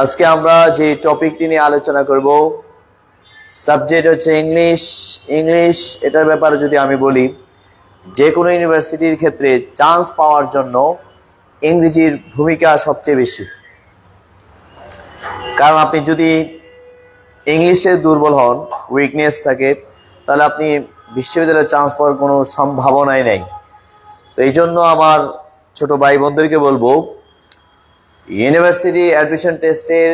আজকে আমরা যে টপিকটি নিয়ে আলোচনা করব, সাবজেক্ট হচ্ছে ইংলিশ। ইংলিশ, এটার ব্যাপারে যদি আমি বলি যে কোনো ইউনিভার্সিটির ক্ষেত্রে চান্স পাওয়ার জন্য ইংরেজির ভূমিকা সবচেয়ে বেশি। কারণ আপনি যদি ইংলিশে দুর্বল হন উইকনেস থাকে, তাহলে আপনি বিশ্ববিদ্যালয়ে চান্স পাওয়ার কোনো সম্ভাবনাই নেই। তো এই জন্য আমার ছোট ভাই বোনদেরকে বলব ইউনিভার্সিটি অ্যাডমিশন টেস্টের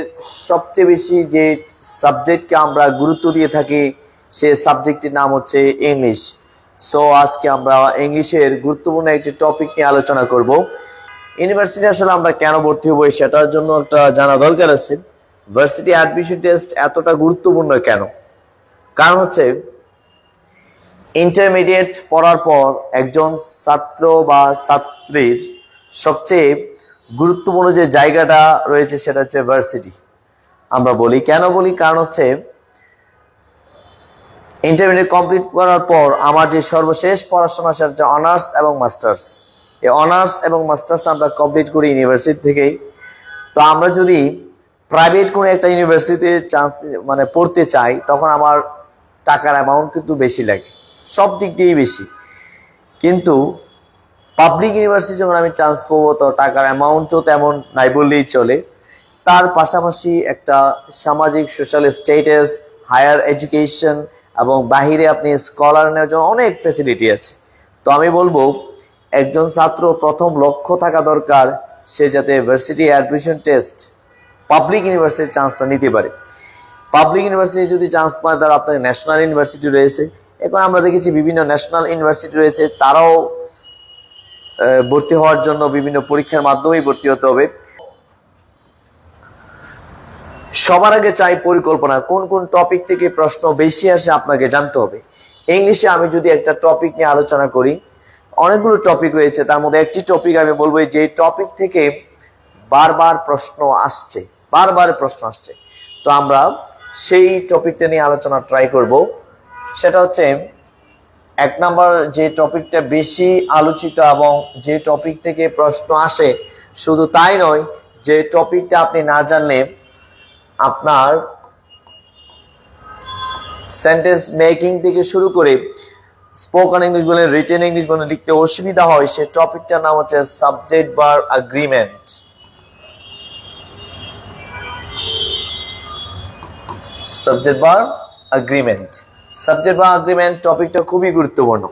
সবচেয়ে বেশি যে সাবজেক্টকে আমরা গুরুত্ব দিয়ে থাকি, সেই সাবজেক্টটির নাম হচ্ছে ইংলিশ সো আজকে আমরা ইংলিশের গুরুত্বপূর্ণ একটি টপিক নিয়ে আলোচনা করব। ইউনিভার্সিটি আসলে আমরা কেন ভর্তি হব সেটার জন্য একটা জানা দরকার আছে। ভার্সিটি অ্যাডমিশন টেস্ট এতটা গুরুত্বপূর্ণ কেন? কারণ হচ্ছে ইন্টারমিডিয়েট পড়ার পর একজন ছাত্র বা ছাত্রীর সবচেয়ে গুরুত্বপূর্ণ যে জায়গাটা রয়েছে সেটা হচ্ছে ভার্সিটি আমরা বলি, কেন বলি? কারণ হচ্ছে ইন্টারমিডিয়েট কমপ্লিট করার পর আমার যে সর্বশেষ পড়াশোনা সেটা হচ্ছে অনার্স এবং মাস্টার্স এই অনার্স এবং মাস্টার্স আমরা কমপ্লিট করি ইউনিভার্সিটি থেকেই। তো আমরা যদি প্রাইভেট কোনো একটা ইউনিভার্সিটিতে চান্স মানে পড়তে চাই, তখন আমার টাকার অ্যামাউন্ট কিন্তু বেশি লাগে। সব দিক দিয়েই বেশি। কিন্তু পাবলিক ইউনিভার্সিটি যখন আমি চান্স পাবো, তো টাকার অ্যামাউন্টও তেমন নাই বললেই চলে। তার পাশাপাশি একটা সামাজিক সোশ্যাল স্টেটাস হায়ার এডুকেশন এবং বাহিরে আপনি স্কলার নেওয়ার জন্য অনেক ফেসিলিটি আছে। তো আমি বলব, একজন ছাত্র প্রথম লক্ষ্য থাকা দরকার, সে যাতে ভার্সিটি অ্যাডমিশন টেস্ট পাবলিক ইউনিভার্সিটির চান্সটা নিতে পারে। পাবলিক ইউনিভার্সিটি যদি চান্স পায়, তাহলে আপনার ন্যাশনাল ইউনিভার্সিটি রয়েছে। এখন আমরা দেখেছি বিভিন্ন ন্যাশনাল ইউনিভার্সিটি রয়েছে, তারাও ভর্তি হওয়ার জন্য বিভিন্ন পরীক্ষার মাধ্যমেই ভর্তি হতে হবে। সবার আগে চাই পরিকল্পনা, কোন কোন টপিক থেকে প্রশ্ন বেশি আসে আপনাকে জানতে হবে। ইংলিশে আমি যদি একটা টপিক নিয়ে আলোচনা করি, অনেকগুলো টপিক রয়েছে, তার মধ্যে একটি টপিক আমি বলব যে টপিক থেকে বারবার প্রশ্ন আসছে, বারবার প্রশ্ন আসছে। তো আমরা সেই টপিকটা নিয়ে আলোচনা ট্রাই করব। সেটা হচ্ছে এক নাম্বার যে টপিকটা বেশি আলোচিত এবং যে টপিক থেকে প্রশ্ন আসে, শুধু তাই নয়, যে টপিকটা আপনি না জানলে আপনার সেন্টেন্স মেকিং থেকে শুরু করে স্পোকেন ইংলিশ বলে রিটেন ইংলিশ বলে লিখতে অসুবিধা হয়, সে টপিকটার নাম হচ্ছে সাবজেক্ট বার আগ্রিমেন্ট সাবজেক্ট বার আগ্রিমেন্ট সাবজেক্ট বা আগ্রিমেন্ট টপিকটা খুবই গুরুত্বপূর্ণ।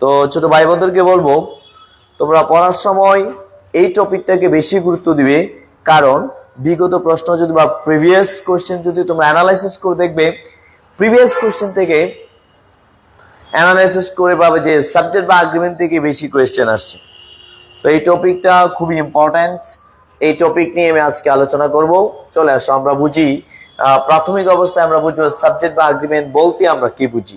তো ছোট ভাই বোনদেরকে বলব, তোমরা পড়ার সময় এই টপিকটাকে বেশি গুরুত্ব দিবে কারণ বিগত প্রশ্ন যদি বা প্রিভিয়াস কোশ্চেন যদি তোমরা অ্যানালাইসিস করে দেখবে প্রিভিয়াস কোশ্চেন থেকে অ্যানালাইসিস করে পাবে যে সাবজেক্ট বা আগ্রিমেন্ট থেকে বেশি কোয়েশ্চেন আসছে। তো এই টপিকটা খুবই ইম্পর্ট্যান্ট এই টপিক নিয়ে আমি আজকে আলোচনা করব। চলে আসো, আমরা বুঝি প্রাথমিক অবস্থায় আমরা বুঝব সাবজেক্ট বা আগ্রিমেন্ট বলতে আমরা কি বুঝি?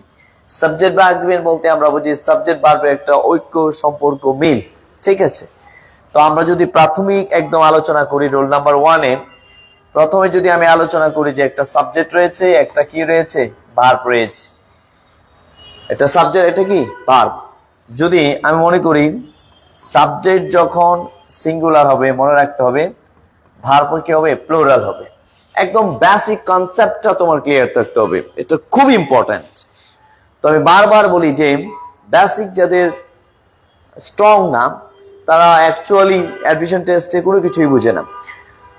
সাবজেক্ট বা আগ্রিমেন্ট বলতে আমরা বুঝি সাবজেক্ট বারবার একটা ঐক্য সম্পর্ক মিল, ঠিক আছে? তো আমরা যদি প্রাথমিক একদম আলোচনা করি রোল নাম্বার ওয়ানে প্রথমে যদি আমি আলোচনা করি যে একটা সাবজেক্ট রয়েছে, একটা কি রয়েছে? ভার্ব রয়েছে। একটা সাবজেক্ট এটা কি? ভার্ব যদি আমি মনে করি সাবজেক্ট যখন সিঙ্গুলার হবে, মনে রাখতে হবে ভার্ব কি হবে? প্লোরাল হবে। একদম বেসিক কনসেপ্টটা তোমার ক্লিয়ার থাকতে হবে। এটা খুব ইম্পর্ট্যান্ট তো আমি বারবার বলি যে বেসিক যাদের স্ট্রং না, তারা অ্যাকচুয়ালি অ্যাডমিশন টেস্টে কোনো কিছুই বুঝে না।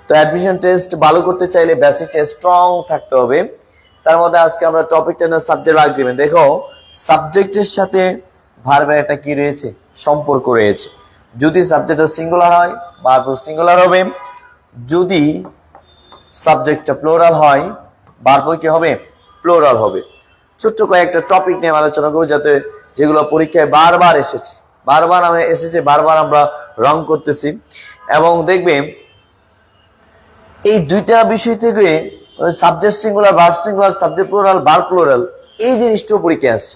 তো অ্যাডমিশন টেস্ট ভালো করতে চাইলে বেসিকটা স্ট্রং থাকতে হবে। তার মধ্যে আজকে আমরা টপিকটা না সাবজেক্ট আগ্রিমেন্ট দেখো সাবজেক্টের সাথে ভার্বের একটা কি রয়েছে? সম্পর্ক রয়েছে। যদি সাবজেক্টটা সিঙ্গুলার হয় ভার্ব সিঙ্গুলার হবে। যদি সাবজেক্টটা প্লোরাল হয় ভার্ব কি হবে? প্লোরাল হবে। ছোট্ট কয়েকটা টপিক নিয়ে আলোচনা করব যাতে যেগুলো পরীক্ষায় বারবার এসেছে, বারবার আমি এসেছে, বারবার আমরা রং করতেছি। এবং দেখবে এই দুইটা বিষয় থেকে subject singular verb singular subject plural verb plural এই জিনিসটাও পরীক্ষায় আসছে।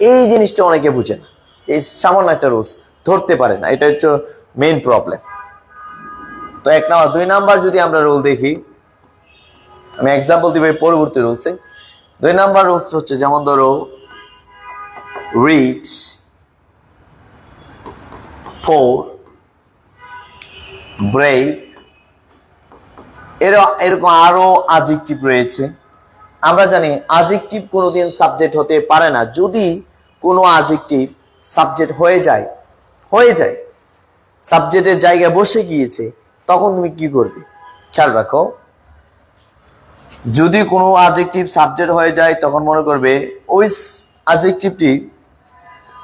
এই জিনিসটা অনেকে বুঝে না। এই সামান্য একটা রুলস ধরতে পারে না। এটা হচ্ছে মেইন প্রবলেম তো এক নাম্বার, দুই নাম্বার যদি আমরা রুল দেখি আমি এক্সাম্পল দিব পরবর্তী রুলসে দুই নাম্বার রুলস হচ্ছে যেমন ধরো রিচ ফোর ব্রেক এর এরকম আরও আজেক্টিভ রয়েছে। আমরা জানি আজেক্টিভ কোনোদিন সাবজেক্ট হতে পারে না। যদি কোনো আজেক্টিভ সাবজেক্ট হয়ে যায় হয়ে যায় সাবজেক্টের জায়গায় বসে গিয়েছে, তখন তুমি কি করবে? খেয়াল রাখো যদি কোনো আজেক্টিভ সাবজেক্ট হয়ে যায়, তখন মনে করবে, ওই আজেক্টিভটি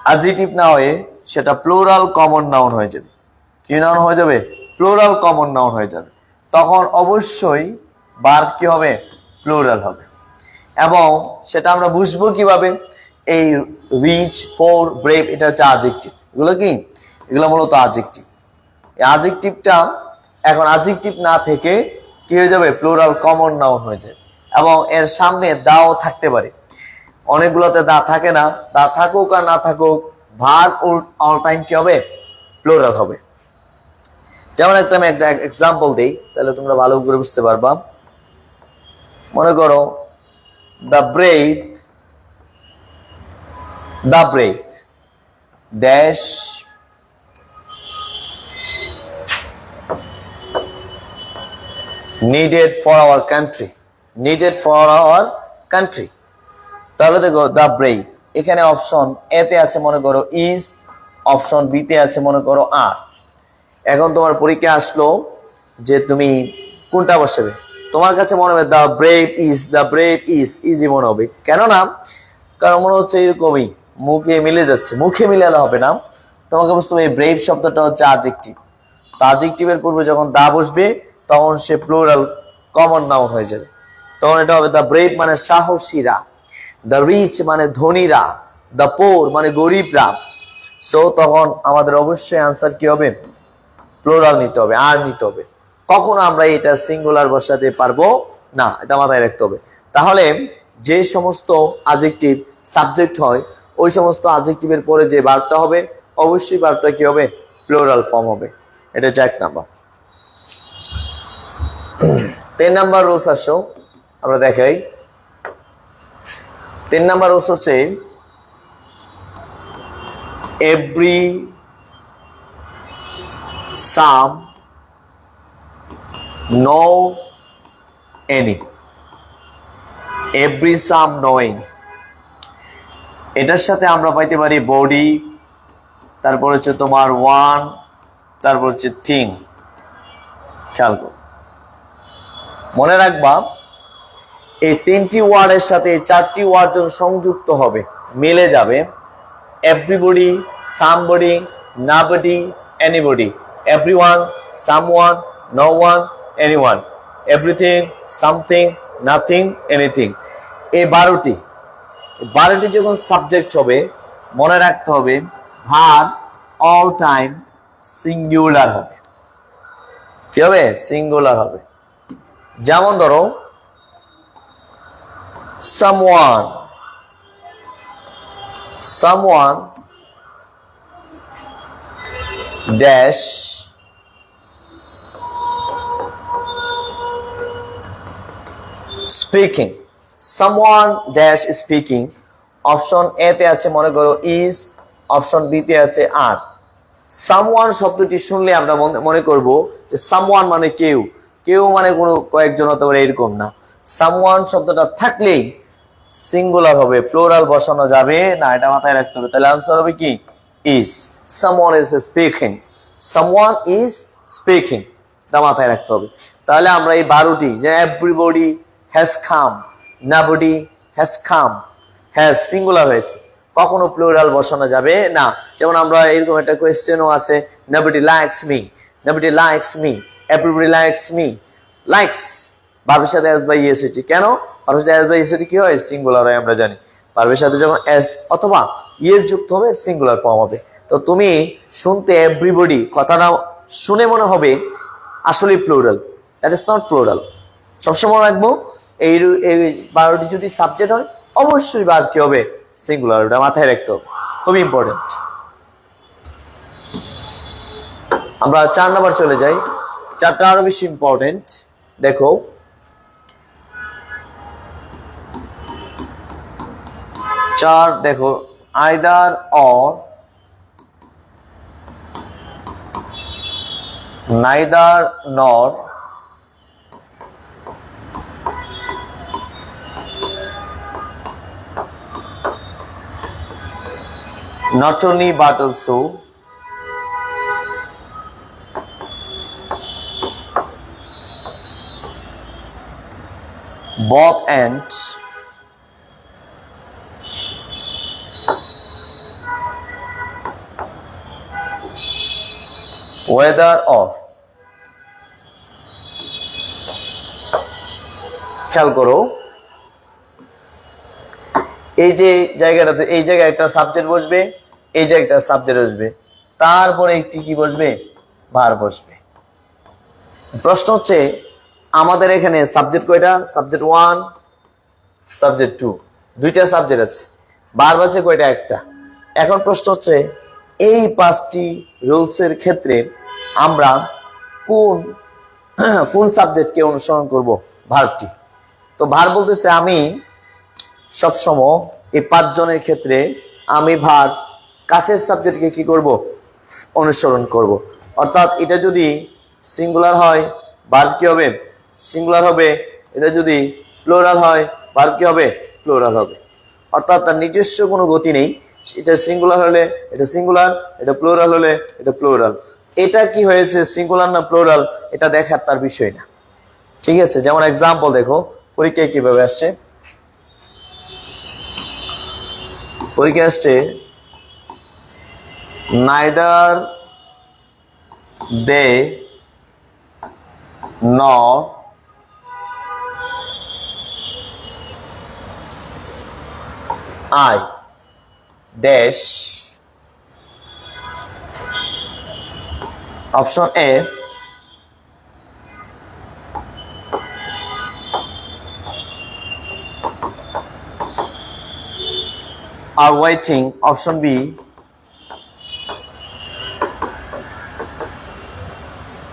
অ্যাডজেক্টিভ না হয়ে সেটা প্লোরাল কমন নাউন হয়ে যাবে। কি নাউন হয়ে যাবে? প্লোরাল কমন নাউন হয়ে যাবে। তখন অবশ্যই বার কি হবে? প্লোরাল হবে। এবং সেটা আমরা বুঝব কীভাবে? এই রিচ ফোর ব্রেভ এটা হচ্ছে আজেক্টিভ এগুলো কি? এগুলো মূলত আজেক্টিভ এই আজেক্টিভটা এখন আজেক্টিভ না থেকে কি হয়ে যাবে? প্লোরাল কমন নাউন হয়ে যাবে এবং এর সামনে দাও থাকতে পারে। অনেকগুলোতে দা থাকে না। দা থাকুক আর না থাকুক ভার অল টাইম কি হবে? প্লোরাল হবে। যেমন একটা আমি একটা এক্সাম্পল দিই, তাহলে তোমরা ভালো করে বুঝতে পারবা। মনে করো the brave the brave dash needed for our country, needed for our country. তাহলে দেখো দ্য ব্রেভ এখানে অপশন এতে আছে মনে করো ইজ অপশন বিতে আছে মনে করো আর এখন তোমার পরীক্ষা আসলো যে তুমি কোনটা বসাবে? তোমার কাছে মনে হবে the brave is the brave is easy মনে হবে। কেননা, কারণ মনে হচ্ছে এরকমই, মুখে মিলে যাচ্ছে, মুখে মিলালে হবে না। তোমাকে বুঝতে হবে ব্রেভ শব্দটা হচ্ছে আজেক্টিভ তো আজেক্টিভের পূর্বে যখন দা বসবে তখন সে প্লুরাল কমন নাউন হয়ে যাবে। তখন এটা হবে দ্য ব্রেভ মানে সাহসীরা দ্য রিচ মানে ধনীরা দ্য পোর মানে গরিবরা। সো তখন আমাদের অবশ্যই আনসার কি হবে? প্লোরাল নিতে হবে, আর নিতে হবে। কখনো আমরা এটা সিঙ্গুলার বসাতে পারব না, এটা মাথায় রাখতে হবে। তাহলে যে সমস্ত আজেক্টিভ সাবজেক্ট হয়, ওই সমস্ত আজেক্টিভের পরে যে বার্বটা হবে, অবশ্যই বার্বটা কি হবে? প্লোরাল ফর্ম হবে। এটা হচ্ছে এক নাম্বার তিন নাম্বার রুলস আসো, আমরা দেখাই তিন নাম্বার রুলস হচ্ছে every some no any every some knowing এটার সাথে আমরা পাইতে পারি বডি তারপর হচ্ছে তোমার ওয়ান তারপর হচ্ছে থিং খেয়াল করো। মনে রাখবা, এই তিনটি ওয়ার্ডের সাথে চারটি ওয়ার্ড যখন সংযুক্ত হবে, মিলে যাবে। Everybody somebody nobody anybody everyone someone no one anyone everything something nothing anything এই বারোটি বারোটি যখন সাবজেক্ট হবে, মনে রাখতে হবে, ভার অল টাইম সিঙ্গুলার হবে। কি হবে? সিঙ্গুলার হবে। যেমন ধরো someone someone dash speaking someone dash speaking option এ তে আছে, মনে করো ইজ অপশন বি তে আছে আর সামওয়ান শব্দটি শুনলে আমরা মনে- করব যে সামওয়ান মানে কেউ। কেউ মানে কোনো কয়েকজন হতে পারে এরকম না। সামওয়ান শব্দটা থাকলেই সিঙ্গুলার হবে প্লোরাল বসানো যাবে। না, এটা মাথায় রাখতে হবে। তাহলে আনসার হবে কি? Is someone is speaking someone is speaking এটা মাথায় রাখতে হবে। তাহলে আমরা এই বারোটি, যে everybody has come nobody has come has singular হয়েছে। কখনো প্লুরাল বসানো যাবে? না। যেমন আমরা এরকম একটা কোয়েশ্চেনও আছে nobody likes me nobody likes me everybody likes me likes ভার্বের সাথে এস বাই ইএস হচ্ছে কেন? ভার্বের সাথে এস বাই ইএস কি হয়? সিঙ্গুলার হয়, আমরা জানি। ভার্বের সাথে যখন এস অথবা ইএস যুক্ত হবে সিঙ্গুলার ফর্ম হবে। তো তুমি শুনতে এভরিবডি কথাটা শুনে মনে হবে আসলে plural that is not plural সবসময় রাখব, এই এই বারোটি যদি সাবজেক্ট হয়, অবশ্যই বার কি হবে? সিঙ্গুলার ওটা মাথায় রাখতে হবে। খুবই ইম্পর্টেন্ট আমরা চার নাম্বার চলে যাই। চারটা আরও বেশি ইম্পর্টেন্ট দেখো। চার দেখো either or neither nor not only but also both ends whether or খেয়াল করো। এই যে জায়গাটাতে, এই জায়গায় একটা সাবজেক্ট বসবে, এই জায়গায় একটা সাবজেক্ট বসবে। তারপরে একটি কি বসবে? ভার বসবে। প্রশ্ন হচ্ছে আমাদের এখানে সাবজেক্ট কয়টা? সাবজেক্ট ওয়ান সাবজেক্ট টু দুইটা সাবজেক্ট আছে। বার বাজে কয়টা? একটা। এখন প্রশ্ন হচ্ছে, এই পাঁচটি রুলসের ক্ষেত্রে আমরা কোন কোন সাবজেক্টকে অনুসরণ করব? ভারটি তো ভার বলতেছে, আমি সবসময় এই পাঁচজনের ক্ষেত্রে আমি ভার কাছের সাবজেক্টকে কি করব? অনুসরণ করব। অর্থাৎ এটা যদি সিঙ্গুলার হয় বার কি হবে? সিঙ্গুলার হবে, এটা যদি প্লোরাল হয় বার কি হবে? প্লোরাল হবে। অর্থাৎ তার নিজস্ব কোনো গতি নেই, এটা সিঙ্গুলার হলে এটা সিঙ্গুলার, এটা প্লোরাল হলে এটা প্লোরাল। এটা কি হয়েছে, সিঙ্গুলার না প্লোরাল, এটা দেখার তার বিষয় না। ঠিক আছে, যেমন এক্সাম্পল দেখো, পরীক্ষায় কীভাবে আসছে? পরীক্ষা আসছে নাইদার দে নর I dash option A. Are waiting option B.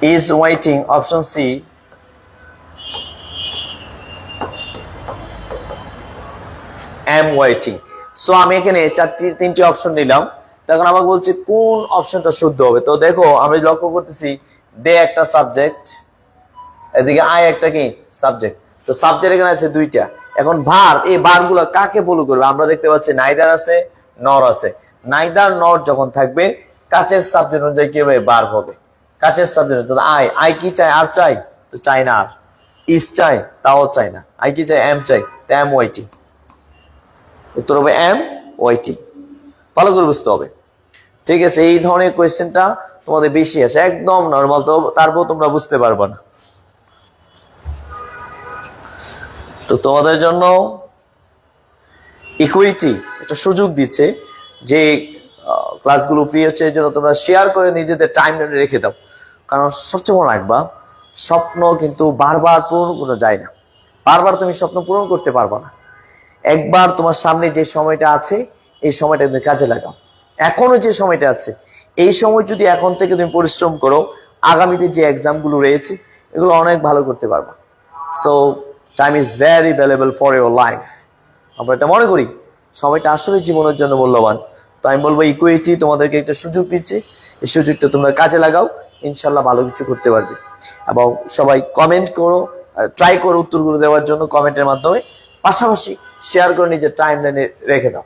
Is waiting option C. am waiting. So আমি এখানে চারটি তিনটি অপশন নিলাম। তখন আমাকে বলছে, কোন অপশনটা শুদ্ধ হবে? তো দেখো, আমি লক্ষ্য করতেছি, দে একটা সাবজেক্ট এদিকে আই একটা কি? সাবজেক্ট তো সাবজেক্ট এখানে আছে দুইটা। এখন ভার এই ভারগুলো কাকে ফলো করবে? আমরা দেখতে পাচ্ছি নাইদার আছে নর আছে। নাইদার নর যখন থাকবে কাচের সাবজেক্ট অনুযায়ী কি হবে? বার হবে কাচের সাবজেক্ট আই আই কি চাই? আর চাই? তো চাই না আর। ইস চাই, তাও চাই না। আই কি চাই? এম চাই। তো এম ওয়াইটিং উত্তর হবে এম ওয়াইটিং ভালো করে বুঝতে হবে। ঠিক আছে, এই ধরনের কোয়েশ্চেনটা তোমাদের বেশি আছে, একদম নর্মাল তো তারপর তোমরা বুঝতে পারবে না। তো তোমাদের জন্য ইকুইটি একটা সুযোগ দিচ্ছে যে ক্লাসগুলো ফ্রি হচ্ছে, এই তোমরা শেয়ার করে নিজেদের টাইম রেখে দাও। কারণ সবচেয়ে বড় রাখবা, স্বপ্ন কিন্তু বারবার পূরণ করা যায় না। বারবার তুমি স্বপ্ন পূরণ করতে পারবা না। একবার তোমার সামনে যে সময়টা আছে, এই সময়টা তুমি কাজে লাগাও। এখনও যে সময়টা আছে, এই সময় যদি এখন থেকে তুমি পরিশ্রম করো, আগামীতে যে এক্সামগুলো রয়েছে, এগুলো অনেক ভালো করতে পারবা। So time is very valuable for your life আমরা এটা মনে করি, সময়টা আসলে জীবনের জন্য মূল্যবান। তো আমি বলব ইকুইটি তোমাদেরকে একটা সুযোগ দিচ্ছে, এই সুযোগটা তোমরা কাজে লাগাও, ইনশাল্লাহ ভালো কিছু করতে পারবে। এবং সবাই কমেন্ট করো ট্রাই করো উত্তরগুলো দেওয়ার জন্য কমেন্টের মাধ্যমে। পাশাপাশি শেয়ার করে নিজের টাইম লাইনে রেখে দাও।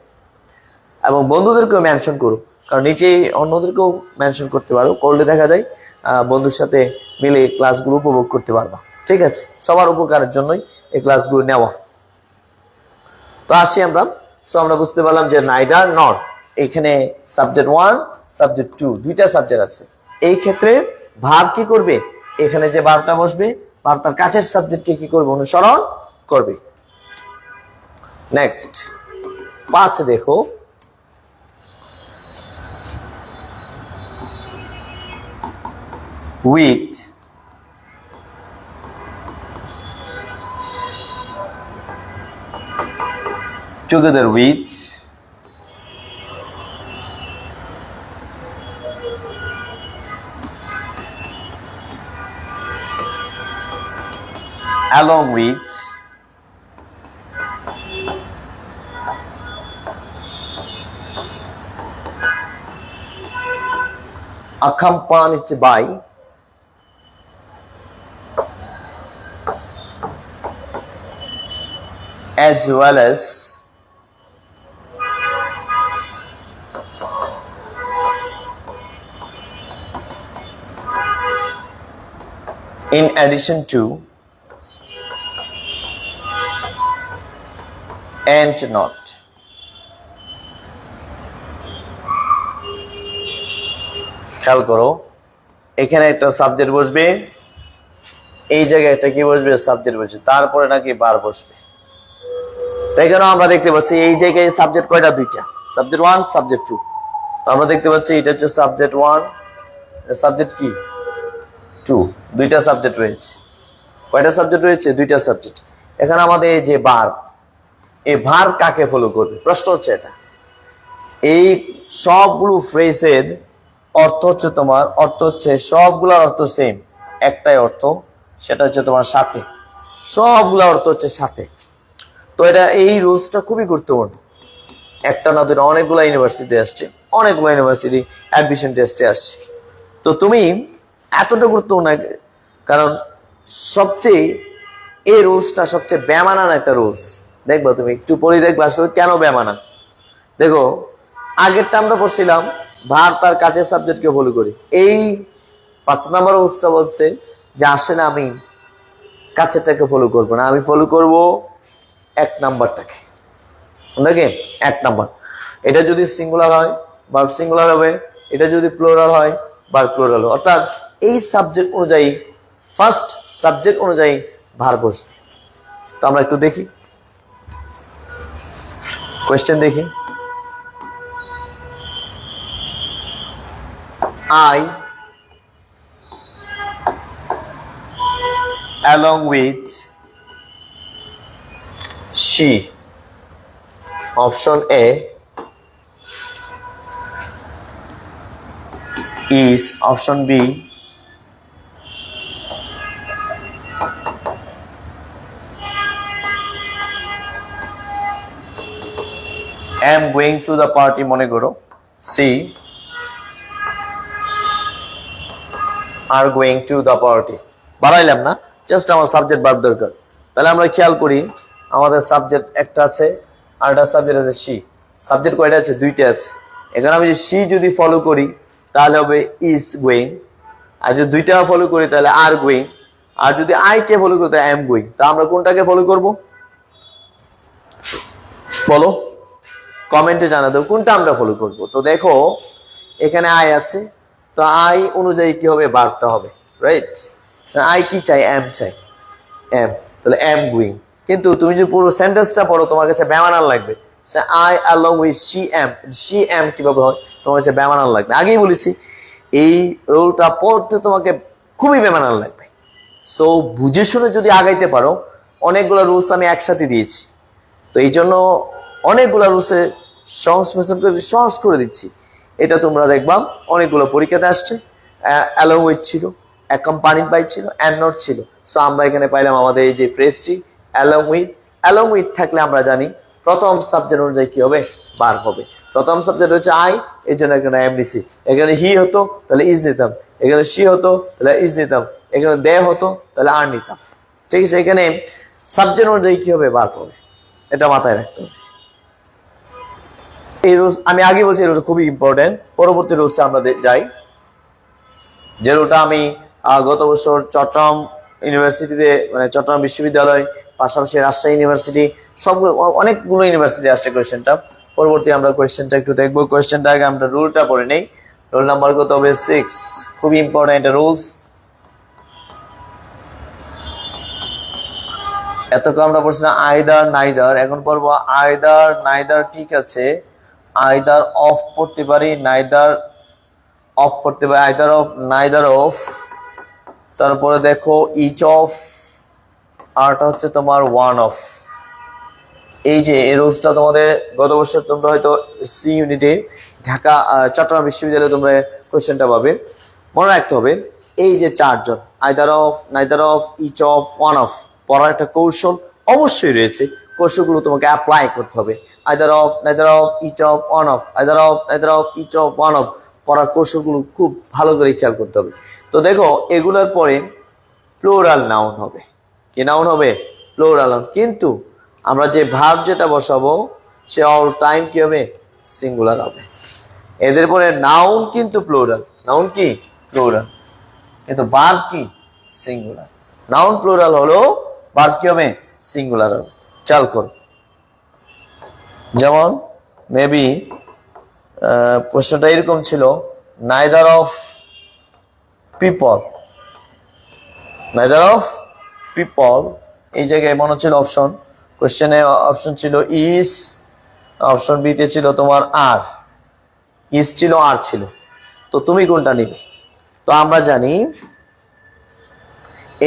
এবং বন্ধুদেরকেও মেনশন করো। কারণ নিচে অন্যদেরকেও মেনশন করতে পারো। করলে দেখা যায় বন্ধুর সাথে মিলে ক্লাসগুলো উপভোগ করতে পারবা। ঠিক আছে? সবার উপকারের জন্যই এই ক্লাসগুলো নেওয়া। তো আসি আমরা। সো আমরা বুঝতে পারলাম যে নাইদার নট এখানে সাবজেক্ট ওয়ান সাবজেক্ট টু দুইটা সাবজেক্ট আছে। এই ক্ষেত্রে ভাব কি করবে? এখানে যে ভাবটা বসবে ভাব তার কাছের সাবজেক্টকে কি করবে? অনুসরণ করবে। নেক্সট পাঁচ দেখো with together with along with accompanied by as well as in addition to and not. খেয়াল করো। এখানে একটা সাবজেক্ট বসবে, এই জায়গায় একটা কি বসবে? সাবজেক্ট বসবে। তারপরে নাকি বার বসবে। তাই কেন আমরা দেখতে পাচ্ছি এই জায়গায় সাবজেক্ট কয়টা? দুইটা। সাবজেক্ট ওয়ান সাবজেক্ট টু আমরা দেখতে পাচ্ছি এটা হচ্ছে সাবজেক্ট ওয়ান সাবজেক্ট কি? টু দুইটা সাবজেক্ট রয়েছে। কয়টা সাবজেক্ট রয়েছে? দুইটা সাবজেক্ট এখানে আমাদের যে বার এই ভার কাকে ফলো করবে? প্রশ্ন হচ্ছে এটা। এই সবগুলো ফ্রেজের অর্থ হচ্ছে তোমার, অর্থ হচ্ছে সবগুলোর অর্থ সেম একটাই অর্থ, সেটা হচ্ছে তোমার সাথে। সবগুলো অর্থ হচ্ছে সাথে। তো এটা, এই রুলসটা খুবই গুরুত্বপূর্ণ। একটা না দুটো অনেকগুলো ইউনিভার্সিটি আসছে, অনেকগুলো ইউনিভার্সিটি অ্যাডমিশন টেস্টে আসছে। তো তুমি এতটা গুরুত্বপূর্ণ কারণ সবচেয়ে এই রুলসটা সবচেয়ে ব্যামানান একটা রুলস। দেখব তুমি, একটু পরে দেখবে আসলে কেন ব্যামানান দেখো, আগেরটা আমরা পড়ছিলাম ভার তার কাছের সাবজেক্টকে ফলো করি। এই পাঁচ নম্বর অবস্থা বলছে যে আসলে আমি কাছেরটাকে ফলো করব না, আমি ফলো করব এক নাম্বারটাকে। নাকি এক নাম্বার। এটা যদি সিঙ্গুলার হয় বা সিঙ্গুলার হবে। এটা যদি প্লোরাল হয় বা প্লোরাল হবে। অর্থাৎ এই সাবজেক্ট অনুযায়ী ফার্স্ট সাবজেক্ট অনুযায়ী ভার বসবে। তো আমরা একটু দেখি। কোয়েশ্চেন দেখি। I along with she option A is option B am going to the party মনে করো C R going to the party বাড়াইলাম না জাস্ট আমার সাবজেক্ট বাদ দরকার। তাহলে আমরা খেয়াল করি, আমাদের সাবজেক্ট একটা আছে, আর একটা সাবজেক্ট আছে সি সাবজেক্ট কয়টা আছে? দুইটা আছে। এখানে আমি যদি সি যদি ফলো করি, তাহলে হবে ইজ গোয়িং আর যদি দুইটা ফলো করি, তাহলে আর গোয়িং আর যদি আই কে ফলো করি, তাহলে এম গোয়িং তা আমরা কোনটাকে ফলো করব? বলো। কমেন্টে জানা দেবো কোনটা আমরা ফলো করব? তো দেখো, এখানে আই আছে তো আই অনুযায়ী কি হবে? বার্বটা হবে রাইট আই কি চাই? এম চাই। এম তাহলে এম গুইং কিন্তু তুমি যদি পুরো সেন্টেন্সটা পড়ো, তোমার কাছে ব্যামানান লাগবে। I along with C M C M কীভাবে হয়? তোমার কাছে ব্যামানান লাগবে। আগেই বলেছি, এই রোলটা পড়তে তোমাকে খুবই ব্যামানান লাগবে। সো বুঝে শুনে যদি আগাইতে পারো, অনেকগুলো রুলস আমি একসাথে দিয়েছি। তো এই জন্য অনেকগুলো রুলসে সংস্মেশন করে, সহজ করে দিচ্ছি। এটা তোমরা দেখবা, অনেকগুলো পরীক্ষাতে আসছে। অ্যালং উইথ ছিল অ্যাকম্পানিড বাই ছিল, অ্যান্ড নট ছিল। সো আমরা এখানে পাইলাম আমাদের এই যে ফ্রেজটি অ্যালং উইথ অ্যালং উইথ থাকলে আমরা জানি প্রথম সাবজেক্ট অনুযায়ী কি হবে? বার হবে। প্রথম সাবজেক্ট হচ্ছে আই এই জন্য এখানে এমডিসি এখানে হি হতো, তাহলে ইজ নিতাম। এখানে সি হতো, তাহলে ইজ নিতাম। এখানে দে হতো, তাহলে আর নিতাম। ঠিক আছে, এখানে সাবজেক্ট অনুযায়ী কি হবে? বার হবে। এটা মাথায় রাখতে হবে। এই রুলস আমি আগে বলছি এই রুলস খুবই ইম্পর্টেন্ট পরবর্তী রুলসে আমরা যাই। যে রুলটা আমি গত বছর চট্টগ্রাম ইউনিভার্সিটিতে মানে চট্টগ্রাম বিশ্ববিদ্যালয়, পাশাপাশি রাজশাহী ইউনিভার্সিটি সব অনেকগুলো ইউনিভার্সিটি আসছে কোয়েশ্চেনটা পরবর্তী আমরা কোয়েশ্চেনটা একটু দেখব। কোয়েশ্চেনটা আগে আমরা রুলটা পড়ে নেই। রোল নাম্বার কত হবে? সিক্স খুবই ইম্পর্টেন্ট রুলস এতক্ষণ আমরা পড়ছিলাম আইদার নাইদার এখন পড়ব আইদার নাইদার ঠিক আছে। আইদার অফ পড়তে পারি নাইদার অফ করতে পারি আইদার অফ নাইদার অফ তারপরে দেখো ইচ অফ আরটা হচ্ছে তোমার ওয়ান অফ এই যে, এই রুলসটা তোমাদের গত বছর তোমরা হয়তো সি ইউনিটে ঢাকা চট্টগ্রাম বিশ্ববিদ্যালয়ে তোমরা কোয়েশ্চেনটা পাবে। মনে রাখতে হবে, এই যে চারজন either of neither of each of one of পড়ার একটা কৌশল অবশ্যই রয়েছে। কৌশলগুলো তোমাকে অ্যাপ্লাই করতে হবে। Either of neither of each of one of either of neither of each of one of পড়ার কৌশলগুলো খুব ভালো করে খেয়াল করতে হবে। তো দেখো, এগুলোর পরে প্লোরাল নাউন হবে। কি নাউন হবে? প্লোরাল কিন্তু আমরা যে ভাব যেটা বসাবো, সে অল টাইম কি হবে? সিঙ্গুলার হবে। এদের পরে নাউন কিন্তু প্লোরাল নাউন কি? প্লোরাল কিন্তু ভার্ব কি? সিঙ্গুলার নাউন প্লুরাল হলো ভার্ব কি হবে? সিঙ্গুলার হবে। খেয়াল করো। যেমন মেবি প্রশ্নটা এরকম ছিল neither of people neither of people এই জায়গায় মনে ছিল অপশন কোশ্চেনে অপশন ছিল ইস অপশন বিতে ছিল তোমার আর ইস ছিল আর ছিল। তো তুমি কোনটা নিবে তো আমরা জানি,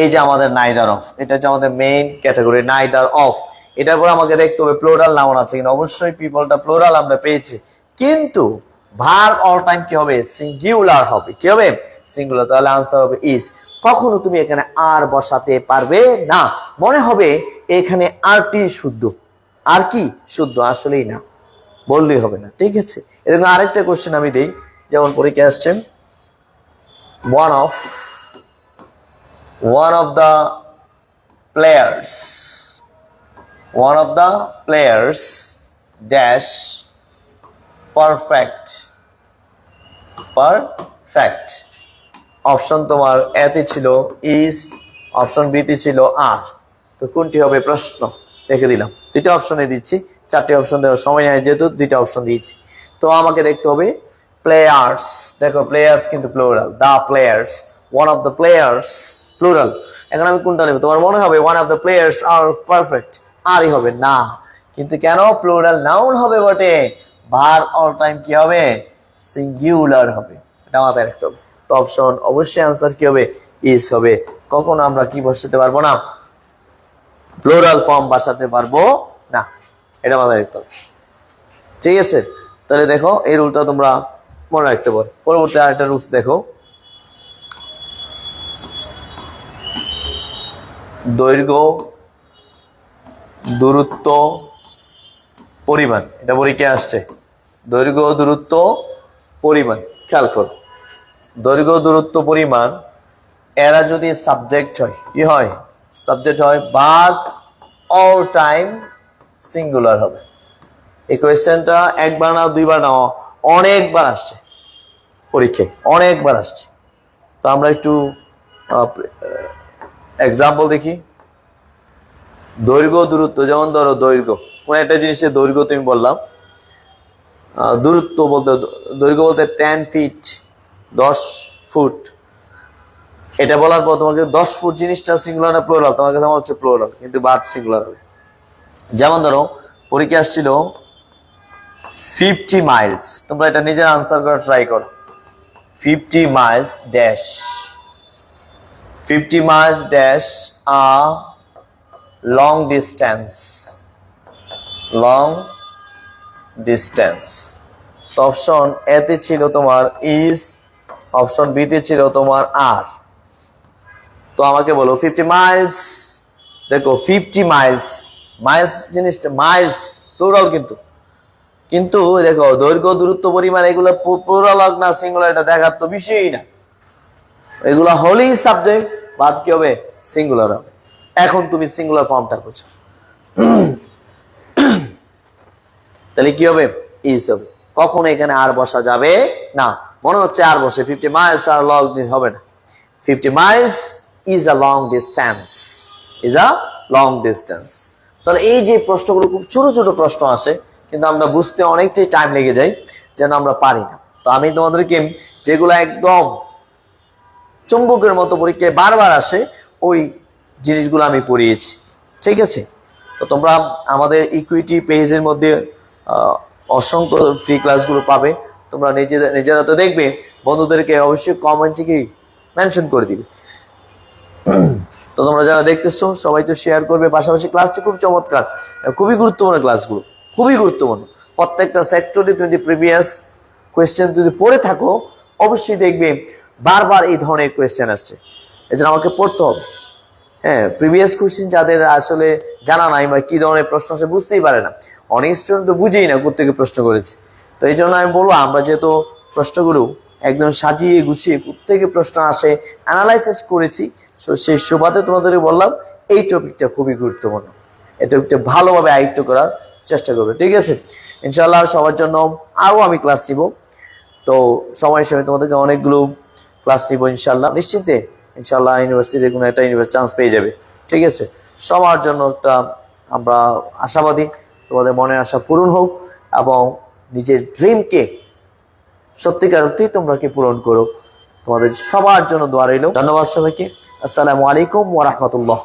এই যে আমাদের নাইদার অফ এটা হচ্ছে আমাদের মেইন ক্যাটাগরি নাইদার অফ এটার পর আমাকে দেখতে হবে প্লোরাল নাউন আছে কিনা। অবশ্যই পিপলটা প্লোরাল আমরা পেয়েছি। কিন্তু ভার অল টাইম কি হবে? সিঙ্গুলার হবে। কি হবে? সিঙ্গুলার তাহলে আনসার হবে ইস কখনো তুমি এখানে আর বসাতে পারবে না। মনে হবে এখানে আরটি শুদ্ধ। আর কি শুদ্ধ? আসলেই না। বললেই হবে না। ঠিক আছে? এরকম আরেকটা কোশ্চেন আমি দিই। যেমন পরীক্ষা আসছেন। One of one of the players one of the players dash perfect. Perfect. Option তোমার এতে ছিল ইজ অপশন বিতে ছিল আর তো কোনটি হবে প্রশ্ন? দেখে দিলাম। দুইটা অপশনে দিচ্ছি। চারটি অপশন দেওয়ার সময় নেই যেহেতু দুইটা অপশন দিয়েছি। তো আমাকে দেখতে হবে প্লেয়ার্স দেখো প্লেয়ার্স কিন্তু plural the players one of the players plural এখন আমি কোনটা নেব? তোমার মনে হবে one of the players are perfect আরই হবে। না, কিন্তু কেন? প্লুরাল নাউন হবে বটে। ভার অল টাইম কি হবে? সিঙ্গুলার হবে। এটা মাথায় রাখতে হবে। তো অপশন অবশ্যই আনসার কি হবে? ইস হবে। কখনো আমরা কি বসাতে পারব না? প্লোরাল ফর্ম বসাতে পারব না। এটা মাথায় রাখতে হবে। ঠিক আছে? তাহলে দেখো, এই রুলটা তোমরা মনে রাখতে পারো। পরবর্তী আরেকটা রুলস দেখো। দৈর্ঘ্য দূরত্ব পরিমাণ, এটা পরীক্ষা আসছে? দৈর্ঘ্য, দূরত্ব, পরিমাণ, খেয়াল করো। দৈর্ঘ্য, দূরত্ব, পরিমাণ, এরা যদি সাবজেক্ট হয়, কি হয়? সাবজেক্ট হয় বাদ অল টাইম সিঙ্গুলার হবে। এই কোয়েশ্চেনটা একবার না দুইবার না অনেকবার আসছে পরীক্ষায়, অনেকবার আসছে। তো আমরা একটু এক্সাম্পল দেখি। দৈর্ঘ্য দূরত্ব, যেমন ধরো দৈর্ঘ্য, কোন একটা জিনিসের দৈর্ঘ্য তুমি বললাম দূরত্ব বলতে, দৈর্ঘ্য বলতে টেন ফিট দশ ফুট এটা বলার পর তোমাকে দশ ফুট জিনিসটা সিঙ্গুলার না প্লোরাল তোমার কাছে আমার হচ্ছে প্লোরাল কিন্তু বাদ সিঙ্গুলার হবে। যেমন ধরো, পরীক্ষা আসছিল ফিফটি মাইলস তোমরা এটা নিজের আনসার করা ট্রাই করো। Fifty miles dash fifty miles dash a long distance long distance তো অপশন এতে ছিল তোমার ইজ অপশন বিতে ছিল তোমার আর তো আমাকে বলো ফিফটি মাইলস দেখো ফিফটি মাইলস মাইলস জিনিসটা মাইলস প্লুরাল কিন্তু। কিন্তু দেখো দৈর্ঘ্য, দূরত্ব, পরিমাণ, এগুলো প্লুরাল না সিঙ্গুলার এটা দেখার তো বিষয়ই না। এগুলো হলেই সাবজেক্ট ভাব কি হবে? সিঙ্গুলার হবে। এখন তুমি সিঙ্গুলার ফর্মটা করছ তাহলে কি হবে? ইজ হবে। কখনো এখানে আর বসা যাবে না। মনে হচ্ছে আর বসে। ফিফটি মাইলস আর লং হবে না। Fifty miles is a long distance is a long distance তাহলে এই যে প্রশ্নগুলো খুব ছোট ছোট প্রশ্ন আসে, কিন্তু আমরা বুঝতে অনেকটাই টাইম লেগে যায়, যেন আমরা পারি না। তো আমি তোমাদেরকে যেগুলো একদম চুম্বকের মতো পরীক্ষায় বারবার আসে, ওই জিনিসগুলো আমি পড়িয়েছি। ঠিক আছে? তো তোমরা আমাদের ইকুইটি পেজের মধ্যে অসংখ্য ফ্রি ক্লাসগুলো পাবে। তোমরা নিজেদের নিজেরা তো দেখবে, বন্ধুদেরকে অবশ্যই কমেন্টে কি মেনশন করে দিবে। তো তোমরা যারা দেখতেছো, সবাই তো শেয়ার করবে। পাশাপাশি ক্লাসটি খুব চমৎকার। খুবই গুরুত্বপূর্ণ ক্লাসগুলো খুবই গুরুত্বপূর্ণ। প্রত্যেকটা সেক্টরে তুমি প্রিভিয়াস কোয়েশ্চেন যদি পড়ে থাকো, অবশ্যই দেখবে বারবার এই ধরনের কোয়েশ্চেন আসছে। এজন্য আমাকে পড়তে হবে। হ্যাঁ প্রিভিয়াস কোশ্চেন যাদের আসলে জানা নাই বা কি ধরনের প্রশ্ন আসে বুঝতেই পারে না। অনেক স্টুডেন্ট তো বুঝেই না কোথেকে প্রশ্ন করেছে। তো এই জন্য আমি বলব, আমরা যেহেতু প্রশ্নগুলো একদম সাজিয়ে গুছিয়ে থেকে প্রশ্ন আসে অ্যানালাইসিস করেছি, তো সেই সুবাদে তোমাদের বললাম, এই টপিকটা খুবই গুরুত্বপূর্ণ। এই টপিকটা ভালোভাবে আয়ত্ত করার চেষ্টা করবে, ঠিক আছে? ইনশাল্লাহ সবার জন্য আরও আমি ক্লাস নিব। তো সময় হিসেবে তোমাদেরকে অনেকগুলো ক্লাস নিব ইনশাল্লাহ নিশ্চিন্তে ইনশাল্লাহ ইউনিভার্সিটি কোনো একটা ইউনিভার্সিটি চান্স পেয়ে যাবে। ঠিক আছে? সবার জন্য একটা আমরা আশাবাদী, তোমাদের মনের আশা পূরণ হোক এবং নিজের ড্রিমকে সত্যিকার অর্থেই তোমরা কি পূরণ করো। তোমাদের সবার জন্য দোয়া ধন্যবাদ সবাইকে। আসসালামু আলাইকুম ওয়া রাহমাতুল্লাহ।